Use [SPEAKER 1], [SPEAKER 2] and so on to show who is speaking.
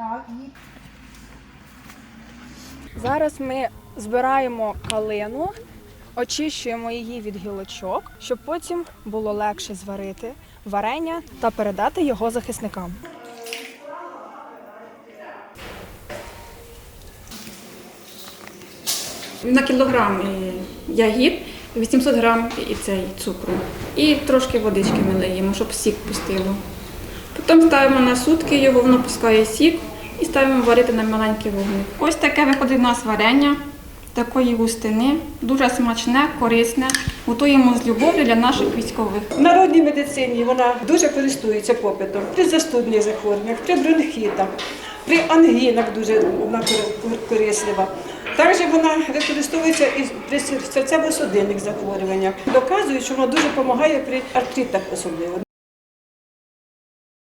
[SPEAKER 1] Так,
[SPEAKER 2] Зараз ми збираємо калину, очищуємо її від гілочок, щоб потім було легше зварити варення та передати його захисникам.
[SPEAKER 3] На кілограм е, ягід 800 грам і цей цукру. І трошки водички ми лиємо, щоб сік пустило. Потім ставимо на сутки його, воно пускає сік і ставимо варити на маленький вогник. Ось таке виходить у нас варення такої густини. Дуже смачне, корисне. Готуємо з любов'ю для наших військових.
[SPEAKER 4] В народній медицині вона дуже користується попитом при застудних захворюваннях, при бронхітах, при ангінах дуже вона корислива. Також вона використовується і при серцево-судинних захворюваннях. Доказують, що вона дуже допомагає при артритах особливо.